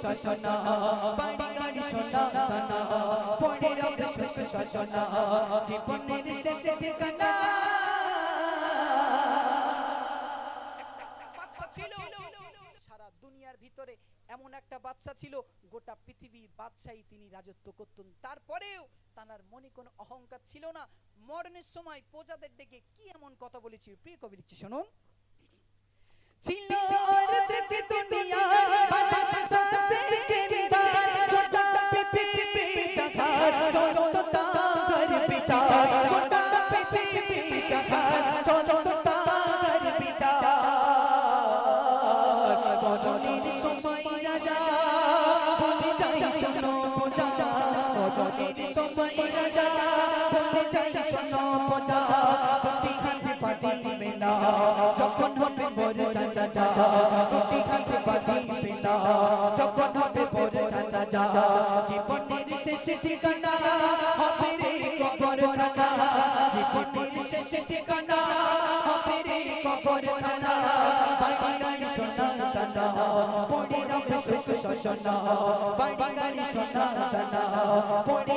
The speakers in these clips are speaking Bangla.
সুখ সজনা বাড়ি গাড়ি সোনা খানা পরে রবে সুখ সজনা জীবনের শেষে ঠিকানা। সারা দুনিয়ার ভিতরে এমন একটা বাচ্চা ছিল গোটা পৃথিবীর বাদশাহী তিনি রাজত্ব করতেন। তারপরেও তানার মনে কোনো অহংকার ছিল না। মরণের সময় প্রজাদের ডেকে কি এমন কথা বলেছি প্রিয় কবি লিখছি শুনুন। ছিল দুনিয়া গজনের সময় রাজা বলে যাই শোনো প্রজা গজনের সময় রাজা বলে যাই শোনো প্রজা প্রতি হাতে পাতিবে না যখন হবে মোর চাচা যা প্রতি হাতে পাতিবে না যখন হবে মোর চাচা যা জীবনের শেষ ঠিকানা হবে রে কবর খানা জীবনের শেষ ঠিকানা হবে রে কবর খানা। দানা পড়ে রবে সুখ সজনা বাড়ি গাড়ি সোনা দানা পড়ে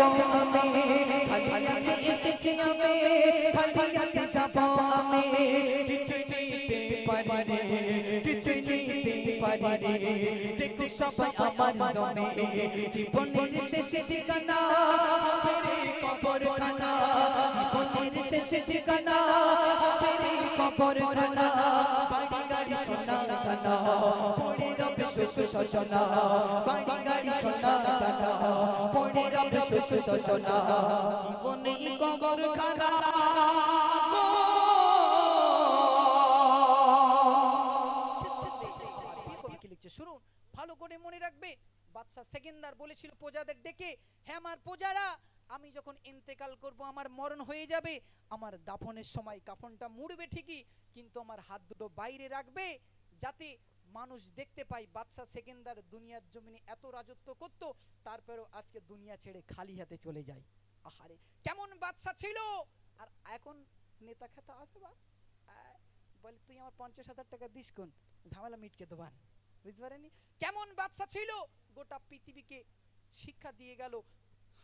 যাব আমি খালি হাতে এসেছি আমি খালি হাতে আমি কিছু নিতে পারি কিছু নিতে পারি দেখো সবাই আমার জমে জীবনের শেষ ঠিকানা কবর খানা জীবনের শেষ ঠিকানা কবর খানা বাড়ি গাড়ি সোনা দানা পড়ে রবে সুখ সজনা বাড়ি সোনা। দানা পড়ে রবে সজনা জীবনে কবর খানা বলেছিল প্রজাদের ডেকে হ্যাঁ আমার প্রজারা, আমি যখন ইন্তেকাল করব, আমার মরণ হয়ে যাবে। আমার দাফনের সময় কাফনটা মুড়বে ঠিকই, কিন্তু আমার হাত দুটো বাইরে রাখবে যাতে মানুষ দেখতে পাই বাদশা সেকেন্দার দুনিয়ার জমিনে এত রাজত্ব করতো, তারপরেও আজকে দুনিয়া ছেড়ে খালি হাতে চলে যায়। আহারে, কেমন বাদশা ছিল? আর এখন নেতা খেতা আছে বা? বলে, তুই আমার পঞ্চাশ হাজার টাকা দিস কোন? ঝামেলা মিটকে দেবান বুঝতে পারেনি কেমন বাদশা ছিল? গোটা পৃথিবীকে শিক্ষা দিয়ে গেল,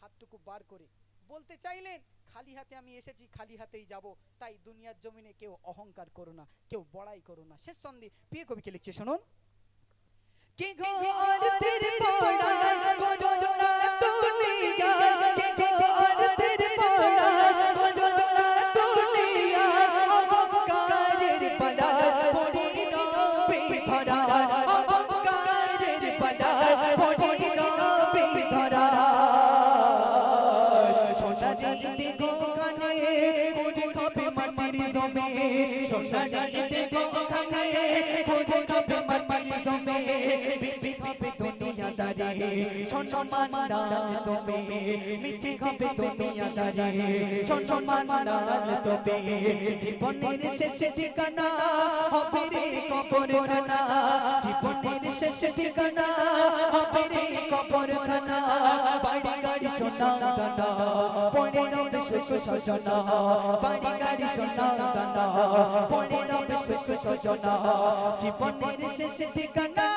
হাতটুকু বার করে। বলতে চাইলেন, খালি হাতে আমি এসেছি, খালি হাতেই যাব। তাই দুনিয়ার জমিনে কেউ অহংকার করো না, কেউ বড়াই করো না। শেষ সন্ধি প্রিয় কবিকে লিখছে, শুনুন। কি আর তেরে কোন খাবে মাটির জমে সোনারি দেখো কানে কোন খাবে মাটির জমে মিছে খাবে দুনিয়া দারে সম্মান দান তুমি মিছে খাবে দুনিয়া দারে সম্মান দান তুমি জীবনের শেষ ঠিকানা হবে রে কবর সোনা দানা পড়ে রবে সুখ সজনা বাড়ি গাড়ি সোনা দানা পড়ে রবে সুখ সজনা জীবনের শেষ ঠিকানা